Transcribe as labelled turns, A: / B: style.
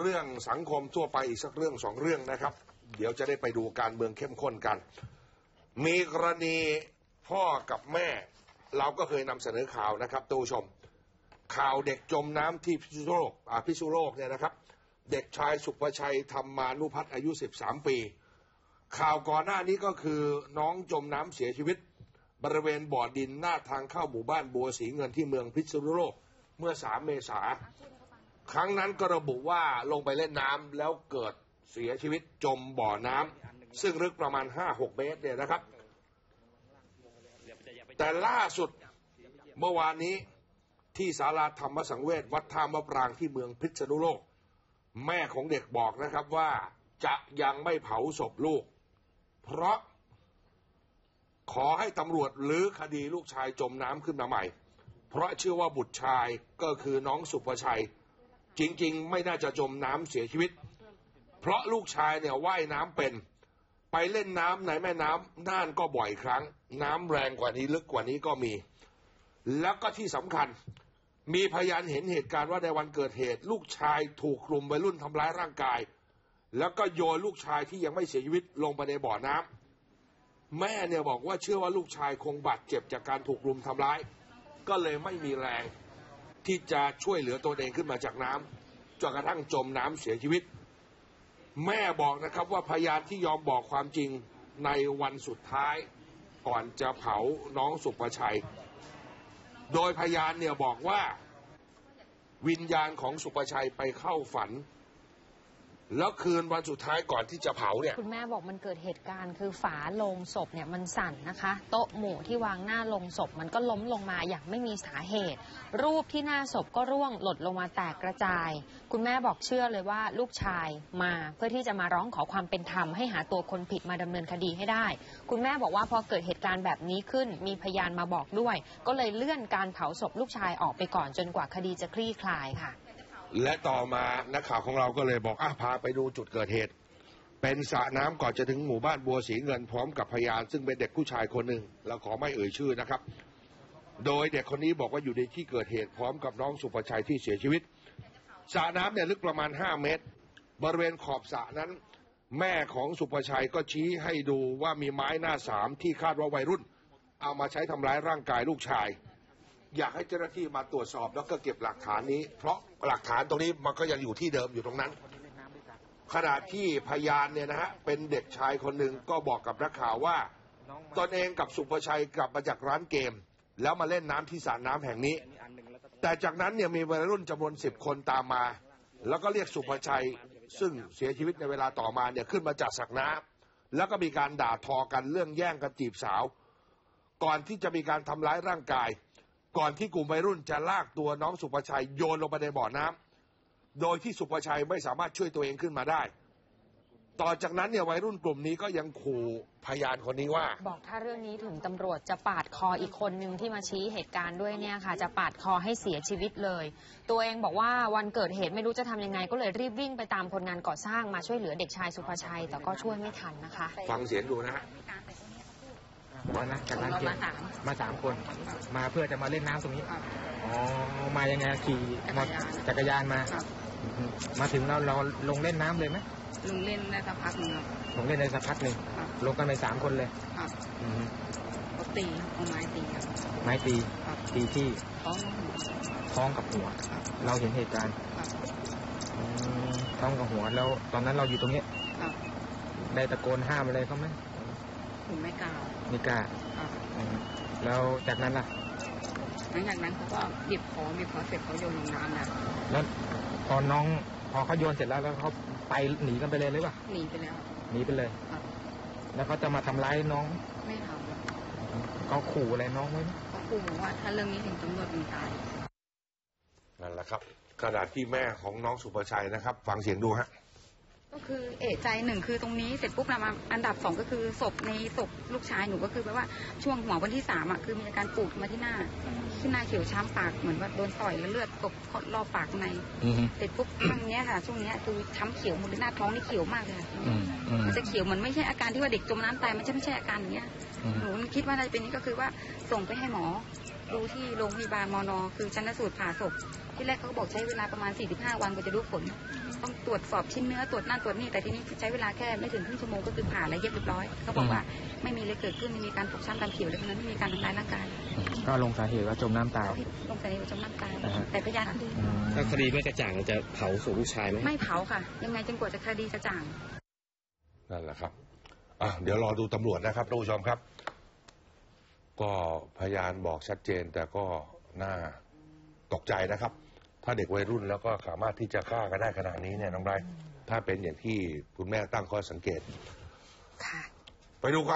A: เรื่องสังคมทั่วไปอีกสักเรื่องสองเรื่องนะครับ เดี๋ยวจะได้ไปดูการเมืองเข้มข้นกัน มีกรณีพ่อกับแม่ เราก็เคยนำเสนอข่าวนะครับตูชม ข่าวเด็กจมน้ำที่พิษณุโลกอ่าพิษณุโลกเนี่ยนะครับ เด็กชายสุภชัยธรรมานุพัฒน์อายุ 13 ปี ข่าวก่อนหน้านี้ก็คือน้องจมน้ำเสียชีวิต บริเวณบ่อดินหน้าทางเข้าหมู่บ้านบัวสีเงินที่เมืองพิษณุโลกเมื่อ 3 เมษา ครั้งนั้นก็ระบุว่าลงไปเล่นน้ำแล้วเกิดเสียชีวิตจมบ่อน้ำซึ่งลึกประมาณ 5-6 เมตรเนี่ยนะครับ แต่ล่าสุดเมื่อวานนี้ที่ศาลาธรรมสังเวชวัดท่ามะปรางที่เมืองพิษณุโลก แม่ของเด็กบอกนะครับว่าจะยังไม่เผาศพลูก เพราะขอให้ตำรวจลื้อคดีลูกชายจมน้ำขึ้นมาใหม่ เพราะเชื่อว่าบุตรชายก็คือน้องสุภชัย จริง ๆ ไม่น่าจะจมน้ำเสียชีวิต เพราะลูกชายเนี่ยว่ายน้ำเป็น ไปเล่นน้ำในแม่น้ำน่านก็บ่อยครั้ง น้ำแรงกว่านี้ลึกกว่านี้ก็มี แล้วก็ที่สำคัญมีพยานเห็นเหตุการณ์ว่าในวันเกิดเหตุ ลูกชายถูกกลุ่มวัยรุ่นทำร้ายร่างกาย แล้วก็โยนลูกชายที่ยังไม่เสียชีวิตลงไปในบ่อน้ำแม่เนี่ยบอกว่าเชื่อว่าลูกชายคงบาดเจ็บจากการถูกรุมทำร้าย ก็เลยไม่มีแรง ที่จะช่วยเหลือตัวเองขึ้นมาจากน้ำจนกระทั่งจมน้ำเสียชีวิต แม่บอกนะครับว่าพยานที่ยอมบอกความจริงในวันสุดท้ายก่อนจะเผาน้องสุประชัย โดยพยานเนี่ยบอกว่า วิญญาณของสุประชัยไปเข้าฝัน แล้วคืนวันสุดท้ายก่อนที่จะเผาเนี่ย
B: คุณแม่บอกมันเกิดเหตุการณ์ คือฝาโลงศพเนี่ยมันสั่นนะคะ โต๊ะหมู่ที่วางหน้าโลงศพมันก็ล้มลงมาอย่างไม่มีสาเหตุ รูปที่หน้าศพก็ร่วงหล่นลงมาแตกกระจาย คุณแม่บอกเชื่อเลยว่าลูกชายมาเพื่อที่จะมาร้องขอความเป็นธรรมให้หาตัวคนผิดมาดำเนินคดีให้ได้ คุณแม่บอกว่าพอเกิดเหตุการณ์แบบนี้ขึ้น มีพยานมาบอกด้วย ก็เลยเลื่อนการเผาศพลูกชายออกไปก่อนจนกว่าคดีจะคลี่คลายค่ะ
A: และต่อมานักข่าวของเราก็เลยบอกอะพาไปดูจุดเกิดเหตุ เป็นสระน้ำก่อนจะถึงหมู่บ้านบัวสีเงินพร้อมกับพยาน ซึ่งเป็นเด็กผู้ชายคนหนึ่งเราขอไม่เอ่ยชื่อนะครับ โดยเด็กคนนี้บอกว่าอยู่ในที่เกิดเหตุพร้อมกับน้องสุภชัยที่เสียชีวิตสระน้ำเนี่ยลึกประมาณ 5 เมตร บริเวณขอบสระนั้น แม่ของสุภชัยก็ชี้ให้ดูว่ามีไม้หน้าสามที่คาดว่าวัยรุ่น เอามาใช้ทำร้ายร่างกายลูกชาย อยากให้เจ้าหน้าที่มาตรวจสอบแล้วก็เก็บหลักฐานนี้ เพราะหลักฐานตรงนี้มันก็ยังอยู่ที่เดิมอยู่ตรงนั้น ขณะที่พยานเนี่ยนะฮะเป็นเด็กชายคนหนึ่งก็บอกกับนักข่าวว่า ตนเองกับสุภชัยกลับมาจากร้านเกม แล้วมาเล่นน้ำที่สระน้ำแห่งนี้ แต่จากนั้นเนี่ยมีวัยรุ่นจำนวนสิบคนตามมา แล้วก็เรียกสุภชัยซึ่งเสียชีวิตในเวลาต่อมาเนี่ยขึ้นมาจากสระน้ำแล้วก็มีการด่าทอกันเรื่องแย่งกันจีบสาว ก่อนที่จะมีการทำร้ายร่างกาย ก่อนที่กลุ่มวัยรุ่นจะลากตัวน้องสุภชัยโยนลงไปในบ่อน้ำโดยที่สุภชัยไม่สามารถช่วยตัวเองขึ้นมาได้ ต่อจากนั้นเนี่ยวัยรุ่นกลุ่มนี้ก็ยังขู่พยานคนนี้ว่า
B: บอกถ้าเรื่องนี้ถึงตำรวจจะปาดคออีกคนหนึ่งที่มาชี้เหตุการณ์ด้วยเนี่ยค่ะ จะปาดคอให้เสียชีวิตเลย ตัวเองบอกว่าวันเกิดเหตุไม่รู้จะทำยังไง ก็เลยรีบวิ่งไปตามคนงานก่อสร้างมาช่วยเหลือเด็กชายสุภชัย แต่ก็ช่วยไม่ทันนะคะ
A: ฟังเสียงดูนะฮะ
C: มานะจากร้านเกม
B: มาสาม
C: มาสามคน มาเพื่อจะมาเล่นน้ำตรงนี้ อ๋อ มายังไงขี่มอจักรยานมา
D: ครับ
C: อืมมาถึงเราเราลงเล่นน้ำเลยไหม
D: ลุงเล่นได้สักพักหนึ่งครับ
C: ลงเล่นในสักพักหนึ่ง
D: ครับ
C: ลงกันไปสามคนเลย
D: ครับ
C: อืม
D: เขาตีเอาไม้ตีครับ
C: ไม้ตี
D: ครับ
C: ตีที่
D: ท้องหัว
C: ท้องกับหัว
D: ครับ
C: เราเห็นเหตุการณ์
D: ครับ
C: อืมท้องกับหัวแล้ว ตอนนั้นเราอยู่ตรงเนี้ย
D: ครับ
C: ได้ตะโกนห้ามอะไรเขาไหม
D: ผมไม่กล้า
C: ไมีกล้า
D: ครับ
C: อืมแล้วจากนั้นล่ะ
D: หลังจากนั้นเขาก็บีบคอบีบคอเสร็จเขาโยนลงน้ำนะ
C: แล้วตอนน้องพอเขาโยนเสร็จแล้วแล้วเขาไปหนีกันไปเลยหรือเปล่า
D: หนีไปแล้ว
C: หนีไปเลย
D: ครับ
C: แล้วเขาจะมาทำร้ายน้อง
D: ไม่ทำครับ
C: เขาขู่อะไรน้องไว้ไหม
D: เขาขู่บอกว่า ถ้าเรื่องนี้ถึงตำรวจมึงตาย
A: นั่นแหละครับขณะที่แม่ของน้องสุภชัยนะครับ ฟังเสียงดูฮะ
D: ก็คือเอะใจหนึ่งคือตรงนี้เสร็จปุ๊บนะมาอันดับสองก็คือศพในศพลูกชายหนูก็คือแปลว่าช่วงหัววันที่สามอะคือมีอาการปูดมาที่หน้าที่หน้าเขียวช้ำปากเหมือนว่าโดนต่อยแล้วเลือดตกรอบปากข้างในเสร็จปุ๊บช่วงเนี้ยค่ะ ช่วงเนี้ยคือช้ำเขียวหมดเลยหน้าท้องนี่เขียวมากเลย
C: มั
D: นจะเขียวเหมือนไม่ใช่อาการที่ว่าเด็กจมน้ำตายมันใช่ไม่ใช่อาการอย่างเงี้ยหนูคิดว่าน่าจะเป็นนี่ก็คือว่าส่งไปให้หมอ ดูที่โรงพยาบาลมอนอคือชันสูตรผ่าศพ ที่แรกเขาก็บอกใช้เวลาประมาณ 45 วันกว่าจะรู้ผล ต้องตรวจสอบชิ้นเนื้อตรวจนั่นตรวจนี่แต่ทีนี้ใช้เวลาแค่ไม่ถึงครึ่งชั่วโมงก็คือผ่าและเย็บเรียบร้อยเขาบอกว่าไม่มีเลยเกิดขึ้นไม่มีการฟกช้ำตามผิวอะไรทั้งนั้นไม่มีการทำร้ายร่างกาย
C: ก็ลงสาเหตุว่าจมน้ำตาย
D: ที่ลงแต่ในจมน้ำตาย
C: อ่าฮะ
D: แต่พยานคดี
C: อืม
E: ถ้าคดีไม่กระจ่างจะเผาศพลูกชายไหม
D: ไม่เผาค่ะ ยังไงจนกว่าจะคดีจะจ่าง
A: นั่นแหละครับอะเดี๋ยวรอดูตำรวจนะครับท่านผู้ชมครับ ก็พยานบอกชัดเจนแต่ก็น่าตกใจนะครับ ถ้าเด็กวัยรุ่นแล้วก็สามารถที่จะฆ่ากันได้ขนาดนี้เนี่ยน้องไบรท์ถ้าเป็นอย่างที่คุณแม่ตั้งข้อสังเกต
B: ค่ะ
A: ไปดูครับ